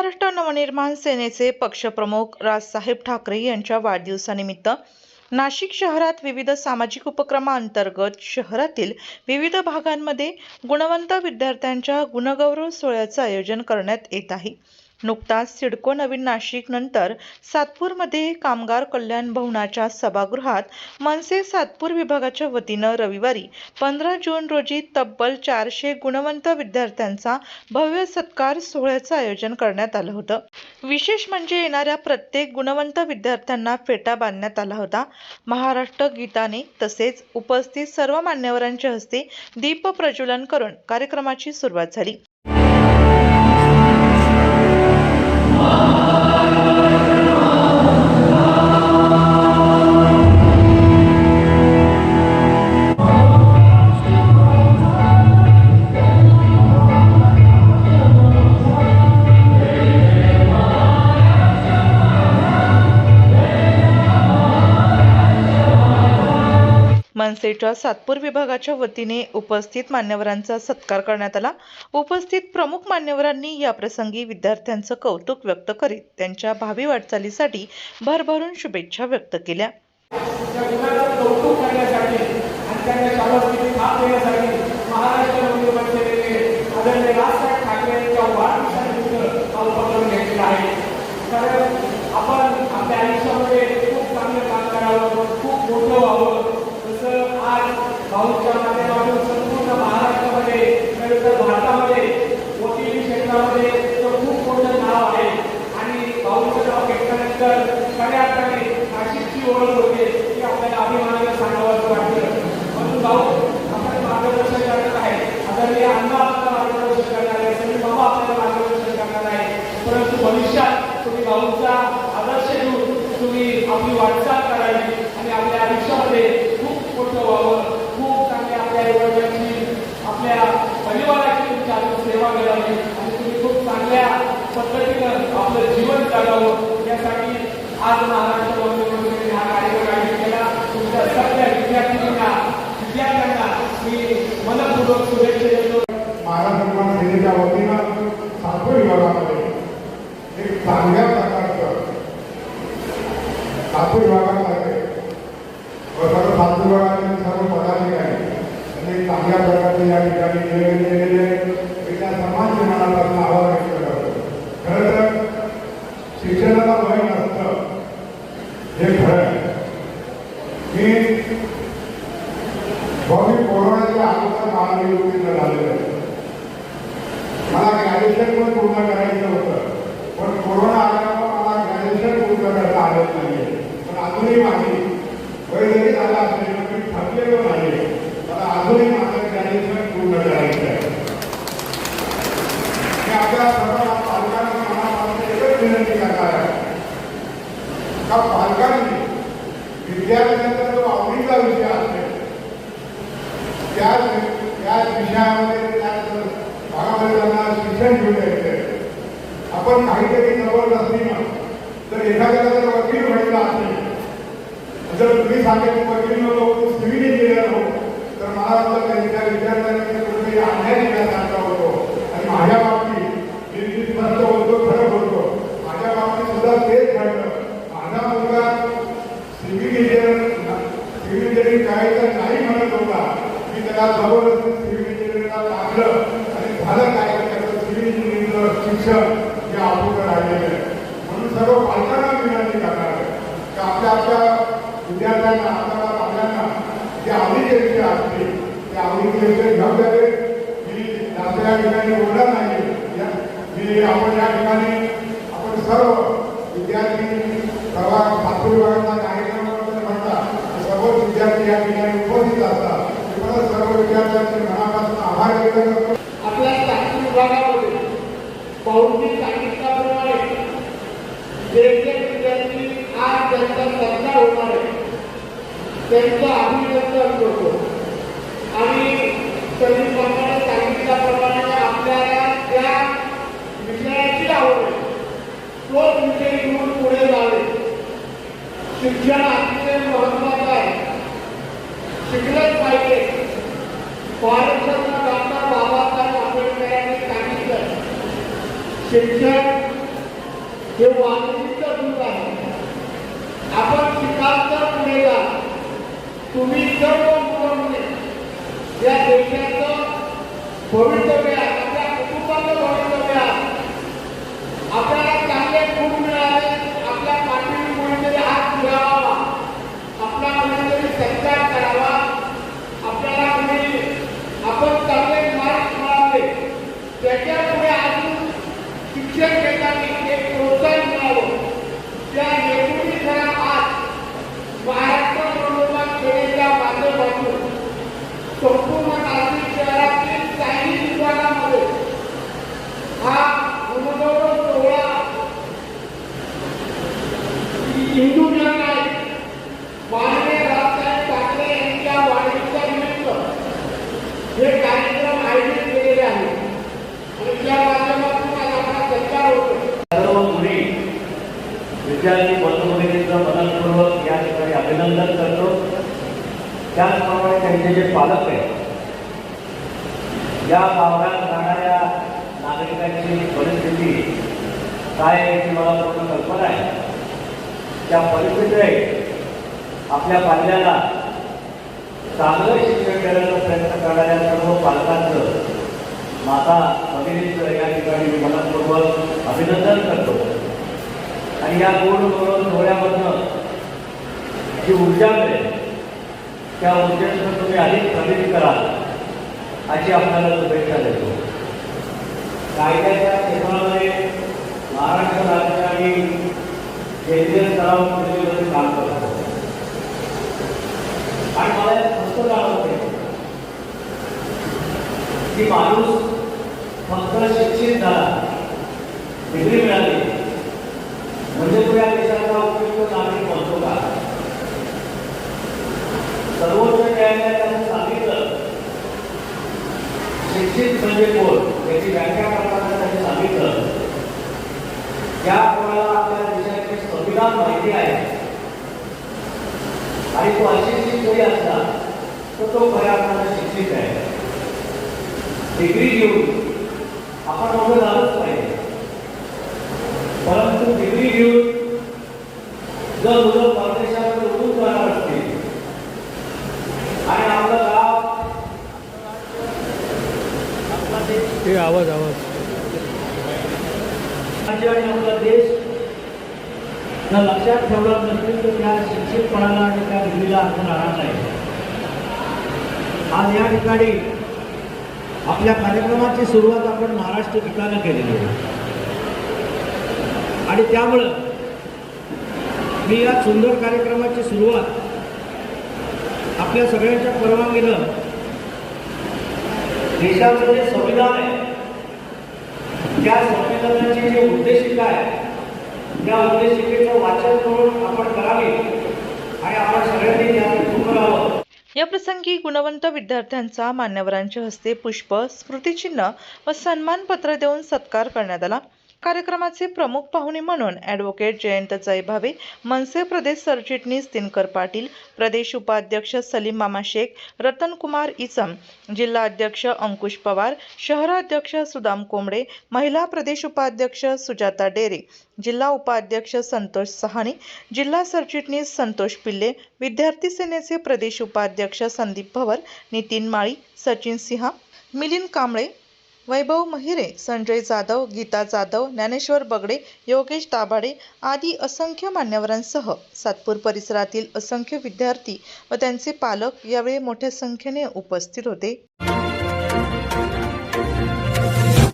महाराष्ट्र नवनिर्माण सेनेचे पक्षप्रमुख राजसाहेब ठाकरे यांच्या वाढदिवसानिमित्त नाशिक शहरात विविध सामाजिक उपक्रमाअंतर्गत शहरातील विविध भागांमध्ये गुणवंत विद्यार्थ्यांच्या गुणगौरव सोहळ्याचं आयोजन करण्यात येत आहे. नुकताच सिडको नवीन नाशिक नंतर सातपूरमध्ये कामगार कल्याण भवनाच्या सभागृहात मनसे सातपूर विभागाच्या वतीनं रविवारी पंधरा जून रोजी तब्बल चारशे गुणवंत विद्यार्थ्यांचा भव्य सत्कार सोहळ्याचं आयोजन करण्यात आलं होतं. विशेष म्हणजे येणाऱ्या प्रत्येक गुणवंत विद्यार्थ्यांना फेटा बांधण्यात आला होता. महाराष्ट्र गीताने तसेच उपस्थित सर्व मान्यवरांच्या हस्ते दीप प्रज्वलन करून कार्यक्रमाची सुरुवात झाली. मनसेच्या सातपूर विभागाच्या वतीने उपस्थित मान्यवरांचा सत्कार करण्यात आला. उपस्थित प्रमुख मान्यवरांनी याप्रसंगी विद्यार्थ्यांचं कौतुक व्यक्त करीत त्यांच्या भावी वाटचालीसाठी भरभरून शुभेच्छा व्यक्त केल्या त्या गुणाचं कौतुक करण्यासाठी आणि त्यांच्या शाबासकीची थाप देण्यासाठी महाराष्ट्र नवनिर्माण सेनेने आदरणीय राजसाहेब ठाकरे यांच्या वाढदिवसानिमित्त हा उपक्रम घेतलेला आहे कारण आपण आपल्या आयुष्यामध्ये खूप चांगलं काम करावं खूप मोठं व्हावं जसं आज मागे लागून संपूर्ण महाराष्ट्रामध्ये नव्हे तर भारतामध्ये कोणतीही क्षेत्रामध्ये तर खूप मोठं नाव आहे. आणि भाऊचं नाव घेतल्यानंतर खऱ्या अर्थाने नाशिकची ओळख होते की आपल्याला अभिमानाला सांगावं वाटतं. म्हणून भाऊ आपण मार्गदर्शन करणार आहे आदरणीय अण्णा आपल्याला मार्गदर्शन करणार आहे सगळे बाबा आपल्याला मार्गदर्शन करणार आहे परंतु भविष्यात तुम्ही भाऊचा आदर्श घेऊन तुम्ही आपली वाटचाल करावी आणि आपल्या आयुष्यामध्ये खूप मोठं व्हावं खूप चांगल्या आपल्या आईवडिलांची आपल्या परिवाराची तुमची अजून सेवा करावी आणि तुम्ही खूप चांगल्या पद्धतीनं आपलं जीवन जगावं यासाठी आज महाराष्ट्र वंदे हा कार्यक्रम आयोजित केला. तुमच्या सगळ्या विद्यार्थ्यांना विद्यार्थ्यांना मी मनपूर्वक शुभेच्छा देतो. महाराष्ट्र सेनेच्या वतीनं सातपूर विभागामध्ये एक चांगल्या प्रकारचं सातपूर विभागामध्ये सर्व सातपूर विभागातील सर्व पदाधिकारी यांनी चांगल्या प्रकारचे या ठिकाणी नियोजन केलेले आहे. मी त्या सर्वांचे मनापासून आभार व्यक्त करतो खरं तर शिक्षणाला वय नसतं हे खरं आहे मी भाऊ कोरोनाच्या अगोदर झालेलं आहे. मला ग्रॅज्युएशन पण पूर्ण करायचं होतं. पण कोरोना आल्यामुळे मला ग्रॅज्युएशन पूर्ण करता आलं नाही पण अजूनही माझी वय जरी असेल मी नाही मला अजूनही माझं ग्रॅज्युएशन पूर्ण करायचं आहे. मी आपल्या सर्व पालकांना मनापासून एकच विनंती करणार आहे. का पालकांनी विद्यार्थ्यांचा जो आवडीचा विषय असेल त्याच त्याच विषयामध्ये त्याच भागामध्ये त्यांना शिक्षण घेऊन यायचं आपण काहीतरी जबरदस्तीनं जर एखाद्याला जर वकील व्हायचं असेल जर तुम्ही सांगितलं वकील लोक तू सिव्हिल इंजिनियर हो तर मला वाटतं त्यांच्या विद्यार्थ्यांनी कुठेतरी अन्याय केल्यासारखा होतो आणि माझ्या बाबतीत मी मी स्पष्ट बोलतो खरं बोलतो माझ्या बाबतीत सुद्धा तेच घडलं माझा मुलगा सिव्हिल इंजिनियर सिव्हिल इंजिनिअरिंग करायचं नाही म्हणत होता मी त्याला जबरदस्ती सिव्हिल इंजिनिअरिंगला टाकलं आणि झालं काय तर त्याचं सिव्हिल इंजिनिअरिंगचं शिक्षण हे अपुरं राहिलेलं आहे म्हणून सर्व पालकांना विनंती करणार आहे की आपल्या आपल्या विद्यार्थ्यांना आपल्याला पालकांना जे आवडीचे असते ते आवडीचे घ्यावे घेऊन द्यावे मी जास्त या ठिकाणी बोलणार नाही. मी आपण या ठिकाणी आपण सर्व विद्यार्थी प्रवाह सातपूर विभागाचा कार्यक्रम करताना म्हणतात सर्व विद्यार्थी या ठिकाणी उपस्थित असतात मी परत सर्व विद्यार्थ्यांचे मनापासून आभार व्यक्त करतो आपल्या सातपूर विभागामध्ये भाऊंनी सांगितल्याप्रमाणे जे जे विद्यार्थी आज त्यांचा सत्कार होणार आहे त्यांचं अभिनंदन करतो. आणि त्यांनी प्रमाणे सांगितल्याप्रमाणे आपल्याला त्या विषयाची आवड आहे. तोच विषय घेऊन पुढे जावे. शिक्षण अतिशय महत्वाचं आहे. शिकलंच पाहिजे. भारतरत्न डॉक्टर बाबासाहेब आंबेडकरांनी सांगितलं. शिक्षण हे वाहतुकीचं दूध आहे आपण शिकाल तर पुढे जा तुम्ही सर्व मुलं मुली या देशाचं भवितव्य आहे आपल्या कुटुंबाचं भवितव्य आहे आपल्याला चांगले गुण मिळाले आपल्या पाठीवर कोणीतरी हात फिरावा आपला कोणीतरी सत्कार करावा आपल्याला कोणी आपण चांगले मार्क मिळाले त्याच्या पुढे अजून शिक्षण घेताना एक प्रोत्साहन मिळावं त्या हेतूने आज महाराष्ट्र बरोबर खेळीच्या माध्यमातून संपूर्ण नाशिक शहरातील काही विभागामध्ये हा गुणगौरव सोहळा हिंदू जन आहे माननीय राजसाहेब ठाकरे यांच्या वाढीच्या निमित्त हे कार्यक्रम आयोजित केलेले आहेत आणि त्या माध्यमातून आज आपला सत्कार होतो सर्व मुली विद्यार्थी बंधुभगिनींचं मनपूर्वक या ठिकाणी अभिनंदन करतो. त्याचप्रमाणे त्यांचे जे पालक आहेत या भागात राहणाऱ्या नागरिकांची परिस्थिती काय आहे याची मला पूर्ण कल्पना आहे. त्या परिस्थितीत आपल्या पाल्याला चांगलं शिक्षण देण्याचा प्रयत्न करणाऱ्या सर्व पालकांचं माता भगिनीचं या ठिकाणी मी मनपूर्वक अभिनंदन करतो. आणि या गोड गौरव सोहळ्यामधनं जी ऊर्जा मिळेल त्या ऊर्जेतून तुम्ही अधिक प्रगती कराल अशी आपल्याला शुभेच्छा देतो. कायद्याच्या क्षेत्रामध्ये महाराष्ट्र राज्य आणि केंद्रीय स्तरावर पृथ्वीवर काम करतो. आणि मला एक मस्त जाणवते की माणूस फक्त शिक्षित झाला डिग्री मिळाली म्हणजे तो या देशाचा उपयुक्त नागरिक बनतो का? सर्वोच्च न्यायालयाने सांगितलं शिक्षित म्हणजे कोण? याची व्याख्या करताना त्यांनी सांगितलं त्या कोणाला आपल्या देशाचे संविधान माहिती आहे आणि तो अशिक्षित जरी असला तर तो खऱ्या अर्थाने शिक्षित आहे. डिग्री घेऊन आपण मोठं झालं पाहिजे परंतु डिग्री घेऊन जर मुलं परदेशात उठून जाणार असतील आणि आपलं गाव आपला देश ते आवाज आवाज राज्य आणि आपला देश. जर लक्षात ठेवला नसेल तर त्या शिक्षितपणाला आणि त्या डिग्रीला अर्थ राहणार नाही. आज या ठिकाणी आपल्या कार्यक्रमाची सुरुवात आपण महाराष्ट्र गीतानं केलेली आहे. आणि त्यामुळं मी या सुंदर कार्यक्रमाची सुरुवात आपल्या सगळ्यांच्या परवानगीनं देशाचं जे संविधान आहे. त्या संमेलनाचे जे उद्देशिका आहे त्या उद्देशिकेचं वाचन करून आपण करावे आणि आपण सगळ्यांनी त्यात उभं राहावं. या प्रसंगी गुणवंत विद्यार्थ्यांचा मान्यवरांच्या हस्ते पुष्प स्मृतिचिन्ह व सन्मानपत्र देऊन सत्कार करण्यात आला. कार्यक्रमाचे प्रमुख पाहुणे म्हणून ॲडव्होकेट जयंत जयभावे मनसे प्रदेश सरचिटणीस दिनकर पाटील प्रदेश उपाध्यक्ष सलीम मामा शेख रतनकुमार इसम जिल्हा अध्यक्ष अंकुश पवार शहराध्यक्ष सुदाम कोंबडे महिला प्रदेश उपाध्यक्ष सुजाता डेरे जिल्हा उपाध्यक्ष संतोष सहाणे जिल्हा सरचिटणीस संतोष पिल्ले विद्यार्थी सेनेचे प्रदेश उपाध्यक्ष संदीप भवर नितीन माळी सचिन सिंहा मिलिंद कांबळे वैभव महिरे संजय जाधव गीता जाधव ज्ञानेश्वर बगडे योगेश दाभाडे आदी असंख्य मान्यवरांसह सातपूर परिसरातील असंख्य विद्यार्थी व त्यांचे पालक यावेळी मोठ्या संख्येने उपस्थित होते.